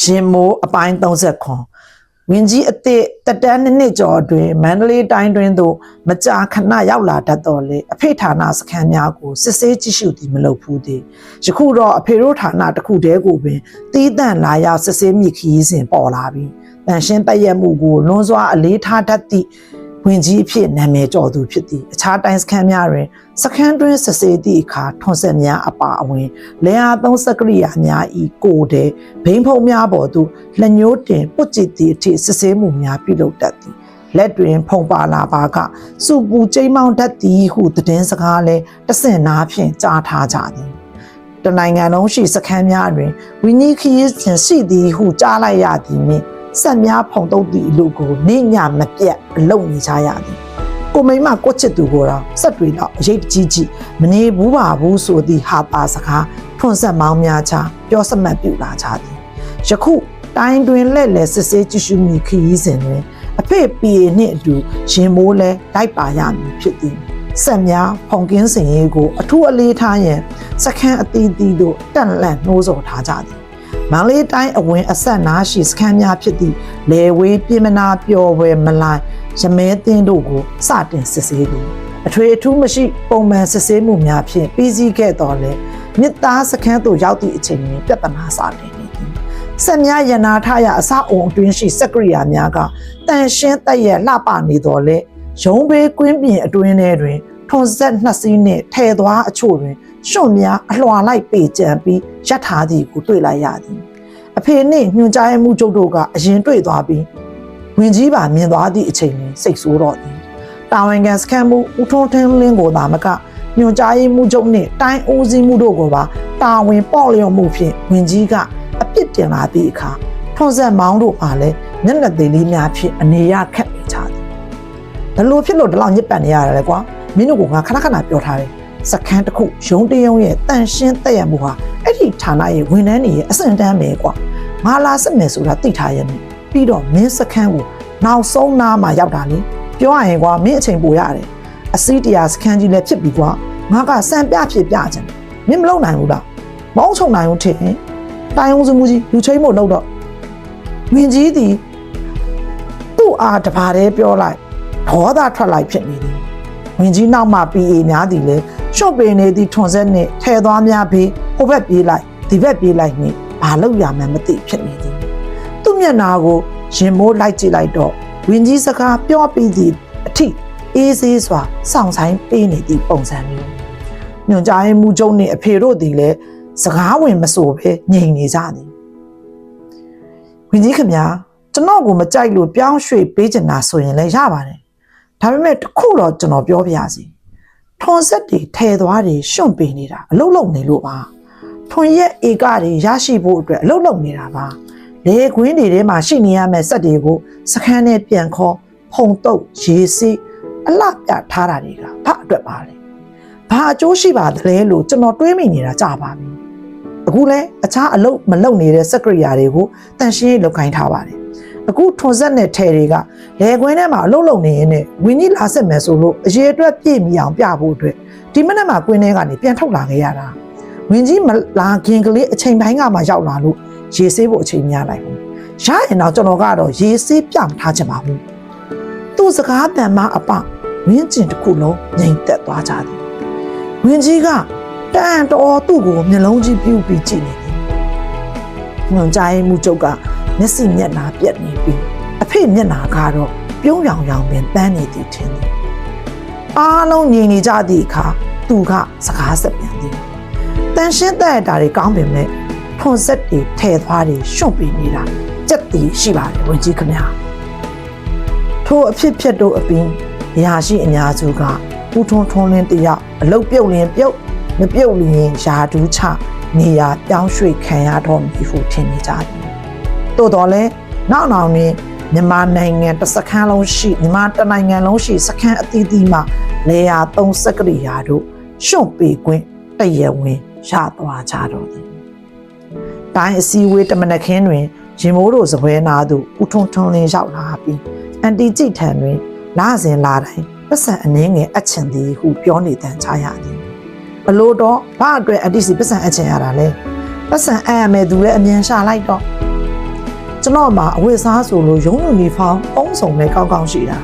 ရင်မိုးအပိုင်း30ခွန်ဝင်းကြီးအသည့်တက်တန်းနှစ်နှစ်ကျော်အတွင်းမန္တလေးတိုင်းတွင်သို့မကြာခဏရောက်လာတတ်တော်လေအဖေဌာနစခန်းများကိုစစ်ဆေးကြည့်ရှုသည်မလုပ်ဘူးသည်ယခုတော့အဖေတို့ဌာနတစ်ခုတည်းကိုပင်တီးတန့်လာရောက်စစ်ဆေးမိခရီးစဉ်ပေါ်လာပြီးတန်ရှင်းတက်ရက်မှုကိုလွန်စွာအလေးထားတတ်သည့် ဝင်ကြီးအဖြစ်နာမည်ကျော်သူဖြစ်သည်အခြားတိုင်းစခန်းများတွင်စခန်းတွင်စစ်ဆေးသည့်အခါထွန်ဆက်များအပါအဝင်လေယာသုံးစကရိယာများဤကိုယ်တဲ့ဘိန်းဖုံများပေါ်သို့လက်ညှိုးတင်ပုတ်ကြည်သည့်အထိစစ်ဆေးမှုများပြုလုပ်တတ်သည်လက်တွင်ဖုံပါလာပါကစုပူကျိမ်းမောင်းတတ်သည်ဟုသတင်းစကားလဲတဆင့်နာဖြင့်ကြားထားကြသည်တနိုင်ငံလုံးရှိစခန်းများတွင်ဝီနီခရီးစဉ်ရှိသည်ဟုကြားလိုက်ရသည်နှင့် ဆက်များဖုံတုပ်သည့်လူကိုနေညမပြတ်အလုံနေကြရသည်ကိုမိမကိုချစ်သူကိုတော့ဆက်တွေတော့အရေးတကြီးကြီးမနေဘူးပါဘူးဆိုသည့်ဟာပါစကားထွန်းဆက်မောင်းများချပြောစမှတ်ပြလာကြသည်ယခုတိုင်းတွင်လက်လက်စစ်ဆေးကြည့်ရှုမိခရီးစဉ်တွင်အဖေပြေနှင့်အတူရင်မိုးလဲလိုက်ပါရမည်ဖြစ်သည်ဆက်များဖုန်ကင်းစင်ရေးကို အထူးအလေးထားရန်စခန်းအသီးသီးတို့တန့်လန့်နှိုးဆော်ထားကြသည် မန္တလေးတိုင်းအဝင်အဆက်နားရှိစခန်းများဖြစ်သည့်လေဝေးပြည်မနာပျော်ဝယ်မလိုက်ရမဲသင်းတို့ကိုစတင်စစ်ဆေးသည်အထွေအထူးမရှိပုံမှန်စစ်ဆေးမှုများဖြင့်ပြီးစီးခဲ့တော်လဲမြစ်သားစခန်းသို့ရောက်သည့်အချိန်တွင်ပြဿနာစတင်နေသည်ဆက်များရနာထရအစအုံအတွင်းရှိစက်ကရိယာများကတန်ရှင်းတက်ရလှပနေတော်လဲရုံးဘေးကွင်းပြင်အတွင်းထဲတွင်ထွန်ဆက်နှစ်စီးနှင့်ထဲသွားအချို့တွင် ရှွန့်များအလွှာလိုက်ပေကြံပြီးရပ်ထားသည်ကိုတွေ့လိုက်ရသည်အဖေနှင့်ညွှန်ကြားမှုချုပ်တို့ကအရင်တွေ့သွားပြီးဝင်ကြီးပါမြင်သွားသည့်အချိန်တွင်စိတ်ဆိုးတော့သည်တာဝန်ခံစခန်းမှုဦးထွန်းထင်းလင်းကိုသာမကညွှန်ကြားမှုချုပ်နှင့်တိုင်းဦးစီးမှုတို့ကိုပါတာဝန်ပေါ့လျော်မှုဖြင့်ဝင်ကြီးကအပြစ်တင်လာသည့်အခါထွန်ဆက်မောင်းတို့အားလည်းမျက်နှာသေးလေးများဖြင့်အနေရခက်နေကြသည်ဘလို့ဖြစ်လို့ဒီလောက်ညစ်ပတ်နေရတာလဲကွာမင်းတို့ကငါခဏခဏပြောထားတယ် စခန်းတစ်ခုရုံးတရုံရဲ့တန်ရှင်းတက်ရမှုဟာအဲ့ဒီဌာနရဲ့ဝန်ထမ်းတွေရဲ့အစင်တန်းပဲကွာငါလာစစ်မယ်ဆိုတာသိထားရဲ့နဲ့ပြီးတော့မင်းစခန်းကိုနောက်ဆုံးနားမှာရောက်တာလေပြောရရင်ကွာမင်းအချိန်ပိုရတယ်အစည်းတရားစခန်းကြီးလည်းဖြစ်ပြီကွာငါကစံပြဖြစ်ပြချင်တယ်မင်းမလုပ်နိုင်ဘူးလားမောင်းချုံနိုင်ဘူးထင်တိုင်းအောင်စမှုကြီးလူချင်းမို့လောက်တော့မင်းကြီးသည်သူ့အားတပါးတည်းပြောလိုက်ဒေါသထွက်လိုက်ဖြစ်နေသည် မင်းကြီးနောက်မှ PA များသည်လေရှုပ်ပင်နေသည့်ထွန်ဆက်နှင့်ထဲသွားများပြီးဟိုဘက်ပြေးလိုက်ဒီဘက်ပြေးလိုက်နှင့်ဘာလို့ရမှန်းမသိဖြစ်နေသည်သူ့မျက်နာကိုရင်မိုးလိုက်ကြည့်လိုက်တော့ဝင်းကြီးစကားပြောပြီးသည့်အထိအေးဆေးစွာစောင့်ဆိုင်ပေးနေသည့်ပုံစံမျိုးညွန်ကြားရင်မူကျုံနှင့်အဖေတို့သည်လည်းစကားဝင်မဆိုဘဲငြိမ်နေကြသည်ဝင်းကြီးခင်ဗျာကျွန်တော်ကိုမကြိုက်လို့ပြောင်းရွှေ့ပေးချင်တာဆိုရင်လည်းရပါတယ် ဒါပေမဲ့တစ်ခုတော့ကျွန်တော်ပြောပြရစီထွန်ဆက်တွေထဲသွားတွေရှွန့်ပေးနေတာအလုတ်လုံနေလို့ပါထွန်ရက်ဧကတွေရရှိဖို့အတွက်အလုတ်လုံနေတာပါလေခွင်းတွေထဲမှာရှိနေရမယ့်စက်တွေကိုစခန်းနဲ့ပြန်ခေါ်ဖုံတုတ်ရေစီးအလှပြထားတာတွေကဘာအတွက်ပါလဲဘာအကျိုးရှိပါသလဲလို့ကျွန်တော်တွေးမိနေတာကြာပါပြီအခုလဲအခြားအလုတ်မလုံနေတဲ့စက်ကရိယာတွေကိုတန်ရှင်းရေးလုပ်ခိုင်းထားပါတယ် အခုထွန်ဆက်နဲ့ထဲတွေကလေခွင်းထဲမှာအလုတ်လုံနေရင်နဲ့ဝင်းကြီးလာဆက်မယ်ဆိုလို့အရေးအတွက်ပြည့်မီအောင်ပြဖို့အတွက်ဒီမနေ့မှာကွင်းထဲကနေပြန်ထုတ်လာခဲ့ရတာဝင်းကြီးမလာခင်ကလေးအချိန်ပိုင်းကမှရောက်လာလို့ရေဆေးဖို့အချိန်များလိုက်ဘူးရရင်တော့ကျွန်တော်ကတော့ရေဆေးပြမထားချင်ပါဘူးသူ့စကားတန်မအပဝင်းကျင်တစ်ခုလုံးငြိမ်သက်သွားကြသည်ဝင်းကြီးကတန်တော်သူ့ကိုမျက်လုံးကြီးပြူးပြီးကြည့်နေတယ်ညွန်ကြားရေးမှုချုပ်က မျက်စိမျက်နှာပြက်နေပြီးအဖေမျက်နှာကတော့ပြုံးရောင်ရောင်ပင်ပန်းနေသည်ထင်သည်အားလုံးငြိမ်နေကြသည့်အခါသူကစကားဆက်ပြန်သည်တန်ရှင်းတဲ့တာတွေကောင်းပင်မဲ့ထွန်ဆက်တွေထဲသွားတွေရှုံ့ပြီးနေတာကြက်တီရှိပါတယ်ဝင်ကြီးခမညာထိုအဖြစ်ဖြစ်တို့အပင်ရာရှိအများစုကပူထွန်းထွန်းလင်းတယောက်အလုတ်ပြုတ်လင်းပြုတ်မပြုတ်လျင်ယာဒူးချနေရာပြောင်းရွှေ့ခံရတော့မည်ဟုထင်နေကြသည် တိုးတော်လဲနောက်နောက်တွင်မြန်မာနိုင်ငံတစ်စခန်းလုံးရှိမြန်မာတစ်နိုင်ငံလုံးရှိစခန်းအသီးသီးမှလေယာသုံးစက်ကရိယာတို့ရှုံ့ပေခွင့်တရဝင်ရသွားကြတော့သည်။တိုင်းအစည်းအဝေးတမနခင်းတွင်ရင်မိုးတို့စပွဲနာသို့ဦးထွန်းထွန်းလင်းရောက်လာပြီးအန်တီကြိတ်ထံတွင်လာစဉ်လာတိုင်းပတ်စံအနှင်းငယ်အချင်သည်ဟုပြောနေတန်ချရသည်။ဘလို့တော့ဘာအတွက်အန်တီစီပတ်စံအချင်ရတာလဲ။ပတ်စံအပ်ရမယ်သူလည်းအမြန်ရှာလိုက်တော့ ကျွန်တော်မှာအဝတ်အစားဆိုလို့ရုံးယူနီဖောင်းပုံးစုံနဲ့ကောင်းကောင်းရှိတာ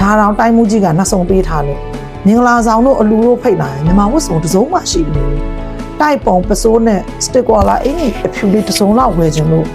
ဒါတောင်တိုင်းမှုကြီးကနှဆုံပေးထားလို့မင်္ဂလာဆောင်တို့အလူတို့ဖိတ်လာရင်မြန်မာဝတ်စုံတစ်စုံမှရှိနေဘူးတိုက်ပုံပစိုးနဲ့စတစ်ကွာလာအင်ကြီးအဖြူလေးတစ်စုံလောက်ဝယ်ခြင်းလို့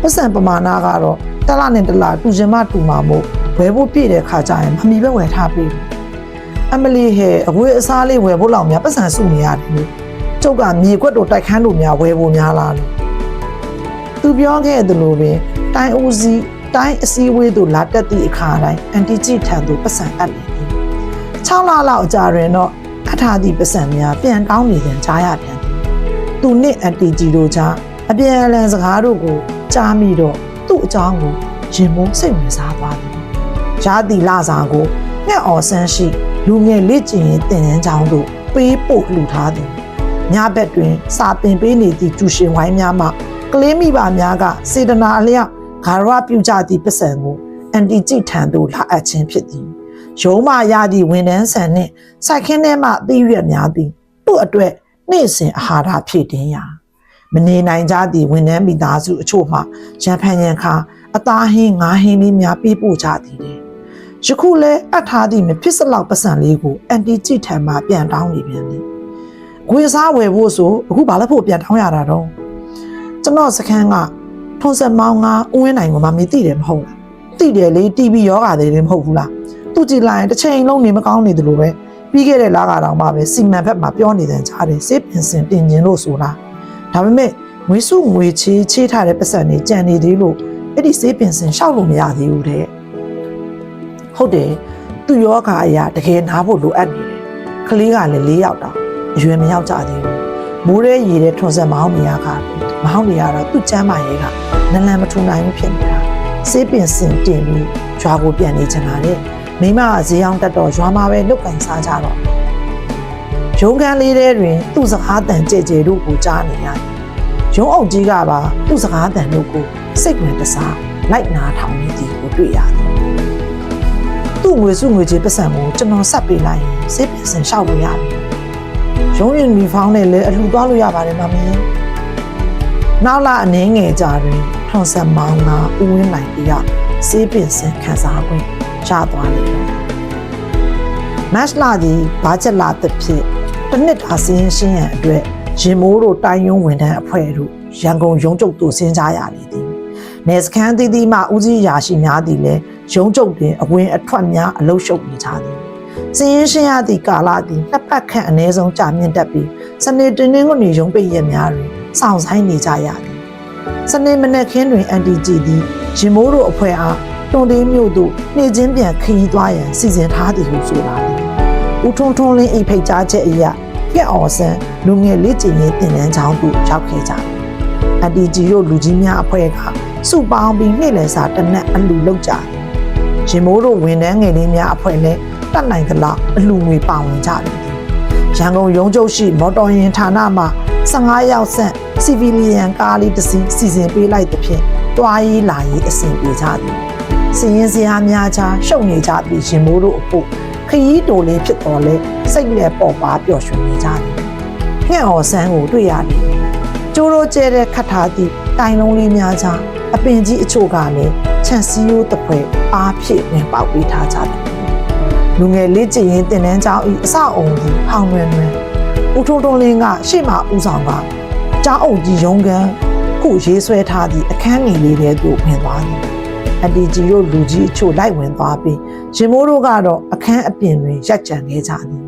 ပတ်စံပမာဏကတော့တစ်လနဲ့တစ်လတူချင်မှတူမှာမို့ဝယ်ဖို့ပြည့်တဲ့ခါကျရင်မမီပဲဝယ်ထားပေးဘူးအမလီဟဲအဝတ်အစားလေးဝယ်ဖို့လောက်များပတ်စံစုနေရတယ်လို့ကျုပ်ကမြေခွက်တို့တိုက်ခန်းတို့များဝယ်ဖို့များလားလို့သူပြောခဲ့သလိုပင် တိုင်းဦးစီးတိုင်းအစည်းအဝေးသို့လာတက်သည့်အခါတိုင်းအန်တီဂျီထံသို့ပတ်စံအပ်လေသည်6လလောက်အကြာတွင်တော့အထာသည့်ပတ်စံများပြန်တောင်းနေပြန်ကြားရပြန်သည်သူနှင့်အန်တီဂျီတို့ကြားအပြန်အလှန်စကားတို့ကိုကြားမိတော့သူ့အကြောင်းကိုရင်မိုးစိတ်ဝင်စားသွားသည်ရာသီလစာကိုငှက်အော်ဆန်းရှိလူငယ်လက်ကျင်ရင်တင်တန်းချောင်းတို့ပေးပို့လှူထားသည်ညဘက်တွင် စာပင်ပေးနေသည့်ကျူရှင်ဝိုင်းများမှကလေးမိဘများကစေတနာအလျောက် ဂါရဝပြုကြသည့်ပစ္စံကိုအန်တီကြည့်ထံသို့လာအပ်ခြင်းဖြစ်သည်ရုံးမရသည့်ဝန်တန်းဆန်နှင့်စိုက်ခင်းထဲမှအသီးရွက်များသည်သူ့အတွက်နေ့စဉ်အာဟာရဖြည့်တင်းရာမနေနိုင်ကြသည့်ဝန်တန်းမိသားစုအချို့မှရန်ဖန်ရန်ခါအသားဟင်းငါးဟင်းလေးများပေးပို့ကြသည်တဲ့ယခုလဲအပ်ထားသည့်မဖြစ်စလောက်ပစံလေးကိုအန်တီကြည့်ထံမှပြန်တောင်းနေပြန်သည်ငွေစားဝယ်ဖို့ဆိုအခုဘာလို့ဖို့ပြန်တောင်းရတာတော့ကျွန်တော်စခန်းက ထုံးဆက်မောင်းငါဦးဝင်းနိုင်ကမှမသိတယ်မဟုတ်လားသိတယ်လေ TV ယောဂါတွေလည်းမဟုတ်ဘူးလားသူကြည်လိုက်ရင်တစ်ချိန်လုံးနေမကောင်းနေတယ်လို့ပဲပြီးခဲ့တဲ့လကတော့မှပဲစီမံဘက်မှာပြောနေတဲ့ကြားတယ်စေးပင်စင်တင်ကျင်လို့ဆိုလားဒါပေမဲ့ငွေစုငွေချေးချေးထားတဲ့ပတ်စံတွေကြံနေသေးလို့အဲ့ဒီစေးပင်စင်ရှောက်လို့မရသေးဘူးတဲ့ဟုတ်တယ်သူယောဂါအရာတကယ်နားဖို့လိုအပ်နေတယ်ကလေးကလည်း၄ယောက်တောင်အရွယ်မရောက်ကြသေးဘူးမိုးရဲရေတဲ့ထွန်ဆက်မောင်းနေရက မဟုတ်နေရတော့သူ့ကျမ်းမာရေးကနလန်မထူနိုင်ဘူးဖြစ်နေတာစေးပင်စင်တင်ပြီးရွာကိုပြန်နေချင်တာတဲ့မိမကဈေးအောင်တက်တော့ရွာမှာပဲလုတ်ကင်စားကြတော့ရုံးခန်းလေးထဲတွင် သူ့စကားတန်ကြဲကြဲတို့ကိုကြားနေရတယ်ရုံးအုပ်ကြီးကပါသူ့စကားတန်တို့ကိုစိတ်ဝင်တစားလိုက်နာထောင်နေသည်ကိုတွေ့ရတယ်သူ့ငွေစုငွေကြီးပတ်စံကိုကျွန်တော်ဆက်ပေးလိုက်ရင်စေးပင်စင်ရှောက်လို့ရတယ်ရုံးရင်မီဖောင်းနဲ့လည်းအလှူသွားလို့ရပါတယ်မမီး နောက်လာအနေငယ်ကြတွင်ထွန်ဆက်မောင်းကဥဝင်းနိုင်ပြီးတော့စေးပင်စင်ခန်းစားခွင့်ရသွားတယ်မတ်လာဒီဘာချက်လာတစ်ဖြစ်တစ်နှစ်တာစင်းရှင်းရန်အတွက်ရင်မိုးတို့တိုင်းယုံဝန်ထမ်းအဖွဲ့တို့ရန်ကုန်ရုံးချုပ်တို့ဆင်းကြရလေသည်နေစခန်းတည်တည်မှဦးစီးရာရှိများသည်လည်းရုံးချုပ်တွင်အဝင်အထွက်များအလုရှုပ်နေကြသည်စင်းရင်ရှင်းရသည့်ကာလသည်နှစ်ပတ်ခန့်အနည်းဆုံးကြာမြင့်တတ်ပြီးစနေတင်းတင်းကနေရုံးပိတ်ရက်များတွင် စောင့်ဆိုင်နေကြရသည်စနေမနက်ခင်းတွင်အန်တီဂျီသည်ရင်မိုးတို့အဖွဲ့အားတွန်တေးမြို့သို့နှိမ့်ချင်းပြန်ခရီးသွားရန်စီစဉ်ထားသည်ဟုဆိုလာသည်ဦးထွန်းထွန်းလင်းအိမ်ဖိတ်ကြားချက်အရကက်အော်ဆန်လူငယ်လေးကျင်ရေးတင်နန်းချောင်းသို့ရောက်ခဲ့ကြသည်အန်တီဂျီတို့လူကြီးများအဖွဲ့ကစုပေါင်းပြီးနေ့လည်စာတစ်နက်အလူလုပ်ကြသည်ရင်မိုးတို့ဝန်ထမ်းငယ်လေးများအဖွဲ့လည်းတတ်နိုင်သလောက်အလူငွေပါဝင်ကြတယ် ရန်ကုန်ရုံးချုပ်ရှိမော်တော်ယာဉ်ဌာနမှ15ရောက်ဆန့်စီဗီလီယန်ကားလေးတစ်စီးစီစဉ်ပေးလိုက်သဖြင့်တွားရေးလာရေးအဆင်ပြေကြသည်စည်ရင်စရာများချာရှုပ်နေကြပြီးရင်မိုးတို့အဖို့ခရီးတိုလေးဖြစ်တော်လဲစိတ်လက်ပေါ်ပါပျော်ရွှင်နေကြသည်ငှက်အော်ဆန်းကိုတွေ့ရသည်ကျိုးရိုးကျဲတဲ့ခတ်ထားသည့်တိုင်လုံးလေးများချာအပင်ကြီးအချို့ကလည်းခြံစည်းရိုးတစ်ဖွဲအားဖြည့်ဝင်ပေါက်ပေးထားကြသည် လူငယ်လေးကျင်ရင်တင်တန်းကျောင်းဤအစအုံကြီးဟောင်းလွင်လွင်ဦးထုံထုံလင်းကရှေ့မှာဦးဆောင်ကကျောင်းအုပ်ကြီးရုံးကန်ခုရေးဆွဲထားသည့်အခန်းငယ်လေးတဲသို့ဝင်သွားသည်အန်တီဂျီတို့လူကြီးအချို့လိုက်ဝင်သွားပြီးရှင်မိုးတို့ကတော့အခန်းအပြင်တွင်ရက်ကြံခဲ့ကြသည်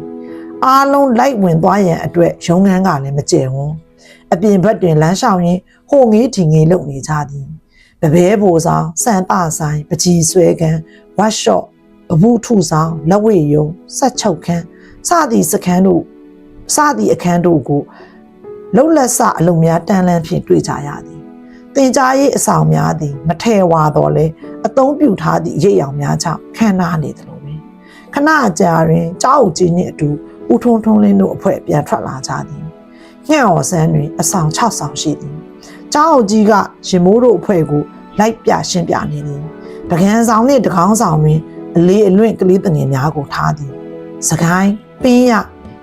အားလုံးလိုက်ဝင်သွားရန်အတွက်ရုံးခန်းကလည်းမကျယ်ဝန်းအပြင်ဘက်တွင်လမ်းလျှောက်ရင်းဟိုငေးဒီငေးလုပ်နေကြသည်ပပဲဘိုဆောင်စံပဆိုင်ပကြီးဆွဲကန်ဝတ်ရှော့ အမှုထုဆောင်လက်ဝဲယုံဆက်ချုပ်ခန်းစသည့်စခန်းတို့စသည့်အခန်းတို့ကိုလှုပ်လက်စအလုံးများတန်းလန်းဖြင့်တွေ့ကြရသည်တင်ကြားရေးအဆောင်များသည် မထဲဝါတော့လဲအသုံးပြုထားသည့်ရိပ်ရောင်များကြောင့်ခန်းနာနေတယ်လို့ပဲခဏကြာတွင်ကြောက်ကြီးနှင့်အတူဦးထုံထုံလင်းတို့အဖွဲ့ပြန်ထွက်လာကြသည်ညံ့ော်ဆန်းတွင်အဆောင်6ဆောင်ရှိသည်ကြောက်ကြီးကရင်မိုးတို့အဖွဲ့ကိုလိုက်ပြရှင်းပြနေသည်ပကံဆောင်နှင့်တကောင်းဆောင်တွင် အလေးအလွင့်ကလေးတငယ်များကိုထားသည်။စကိုင်းပင်းရ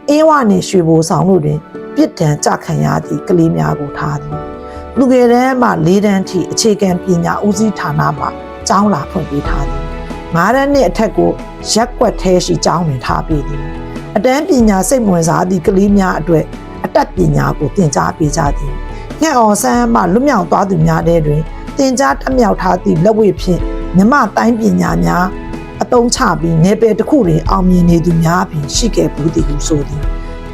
အင်းဝနှင့်ရွှေဘိုဆောင်တို့တွင်ပြစ်ဒဏ်ကြခံရသည့်ကလေးများကိုထားသည်။လူငယ်တန်းမှ၄တန်းထိအခြေခံပညာဦးစီးဌာနမှာကျောင်းလာဖွင့်ပေးထားသည်၅တန်းနှစ်အထက်ကိုရက်ကွက်သေးရှိကျောင်းတွင်ထားပေးသည်အတန်းပညာစိတ်ဝင်စားသည့်ကလေးများအတွက်အတတ်ပညာကိုသင်ကြားပေးကြသည်ငှက်အောင်ဆန်းမှလွတ်မြောက်သွားသူများတဲ့တွင်သင်ကြားတက်မြောက်ထားသည့်လက်ဝဲဖြင့်မြမတိုင်းပညာများ အသုံးချပြီးနေပယ်တစ်ခုတွင်အောင်မြင်နေသူများပင်ရှိခဲ့ဘူးသည်ဟုဆိုသည်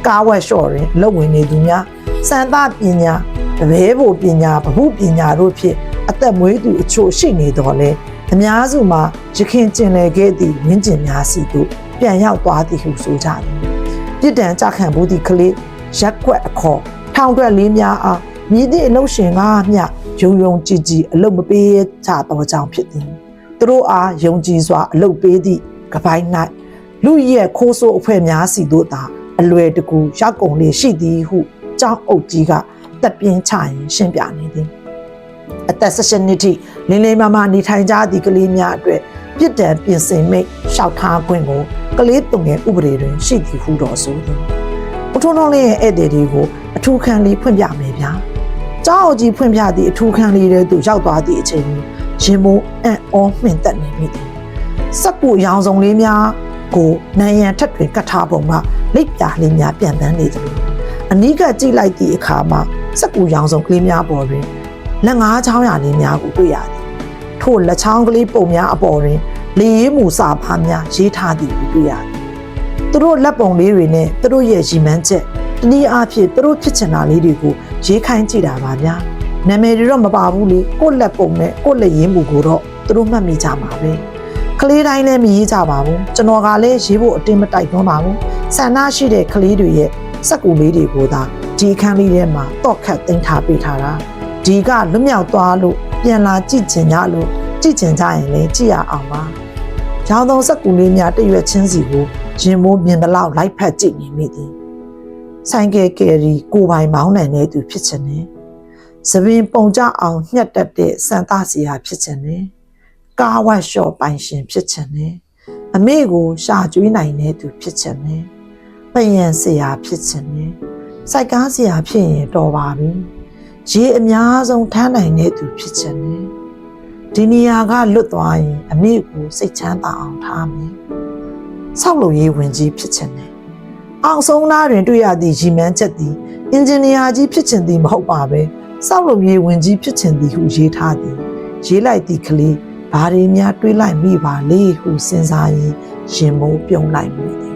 ကားဝက်လျှော့တွင်လုပ်ဝင်နေသူများစံသပညာတပည့်ဖို့ပညာဗဟုပညာတို့ဖြင့်အသက်မွေးသူအချို့ရှိနေတော်လဲအများစုမှာရခင်ကျင်လည်ခဲ့သည့်ဝင်းကျင်များစီသို့ပြန်ရောက်သွားသည်ဟုဆိုကြသည်ပြစ်ဒဏ်ကြခံဘူးသည့်ကလေးရက်ကွက်အခေါ်ထောင်တွက်လေးများအားမြည်သည့်အလုရှင်ကားမျှယုံယုံကြည်ကြည်အလုတ်မပေးကြတော့ကြောင်းဖြစ်သည် သူတို့အားယုံကြည်စွာအလုတ်ပေးသည့်ကပိုင်း၌လူရဲ့ခိုးဆိုးအဖွဲ့များစီတို့သာအလွယ်တကူရောက်ကုန်လေရှိသည်ဟုကြောင်းအုပ်ကြီးကတက်ပြင်းချရင်ရှင်းပြနေသည်အသက်16နှစ်ထိလင်းလေးမမနေထိုင်ကြသည့်ကလေးများအတွက်ပြစ်ဒဏ်ပြင်ဆင်မိတ်လျှောက်ထားခွင့်ကိုကလေးတုံငယ်ဥပဒေတွင်ရှိသည်ဟုတော်ဆိုသည်ဦးထွန်းတော်လေးရဲ့ဧည့်သည်တွေကိုအထူးခံလေးဖွင့်ပြမယ်ဗျာကျောင်းအုပ်ကြီးဖွင့်ပြသည့်အထူးခံလေးတွေသူရောက်သွားသည့်အချိန်တွင် ရင်မိုးအံ့ဩမှင်သက်နေမိသည်စက်ကူရောင်စုံလေးများကိုနိုင်ရန်ထက်တွင်ကတ်ထားပုံကလိပ်ပြားလေးများပြန်တန်းနေသလိုအနီးကကြည့်လိုက်သည့်အခါမှာစက်ကူရောင်စုံကလေးများပေါ်တွင်လက်ငါးချောင်းရလေးများကိုတွေ့ရသည်ထို့လက်ချောင်းကလေးပုံများအပေါ်တွင်လေရေးမူစာဖားများရေးထားသည်ကိုတွေ့ရသည်သူတို့လက်ပုံလေးတွေနဲ့သူတို့ရဲ့ရီမန်းချက်တနည်းအားဖြင့်သူတို့ဖြစ်ချင်တာလေးတွေကိုရေးခိုင်းကြည့်တာပါဗျာ နာမည်တွေတော့မပါဘူးလေကိုယ့်လက်ပုံနဲ့ကိုယ့်လက်ရင်းမူကိုတော့သူတို့မှတ်မိကြမှာပဲကလေးတိုင်းလည်းမရေးကြပါဘူးကျွန်တော်ကလည်းရေးဖို့အတင်းမတိုက်တွန်းပါဘူးဆန္ဒရှိတဲ့ကလေးတွေရဲ့စက်ကူလေးတွေကိုသာဒီအခန်းလေးထဲမှာတော့ခတ်သိမ်းထားပေးထားတာဒီကလွတ်မြောက်သွားလို့ပြန်လာကြည့်ချင်ကြလို့ကြည့်ချင်ကြရင်လည်းကြည့်ရအောင်ပါရောင်သုံးစက်ကူလေးများတရွက်ချင်းစီကိုရင်မိုးမြင်သလောက်လိုက်ဖက်ကြည့်နေမိသည်ဆိုင်ကယ်ကယ်ရီကိုပိုင်မောင်းနိုင်တဲ့သူဖြစ်ချင်တယ် သပင်ပုံကြအောင်ညှက်တက်တဲ့စံသားစီယာဖြစ်ချင်တယ်ကားဝတ်လျှော့ပိုင်ရှင်ဖြစ်ချင်တယ်အမေကိုရှာကျွေးနိုင်တဲ့သူဖြစ်ချင်တယ်ပယံဆရာဖြစ်ချင်တယ်စိုက်ကားဆရာဖြစ်ရင်တော်ပါပြီရေအများဆုံးထမ်းနိုင်တဲ့သူဖြစ်ချင်တယ်ဒီနေရာကလွတ်သွားရင်အမေကိုစိတ်ချမ်းသာအောင်ထားမယ်ဆောက်လုပ်ရေးဝင်ကြီးဖြစ်ချင်တယ်အောင်ဆုံးသားတွင်တွေ့ရသည့်ရီမန်းချက်သည်အင်ဂျင်နီယာကြီးဖြစ်ချင်သည်မဟုတ်ပါပဲ ဆောက်လုပ်ရေးဝင်ကြီးဖြစ်ချင်သည်ဟုရေးထားသည်ရေးလိုက်သည့်ကလေးဘာတွေများတွေးလိုက်မိပါလေဟုစဉ်းစားရင်းရင်မိုးပြုံးလိုက်မိသည်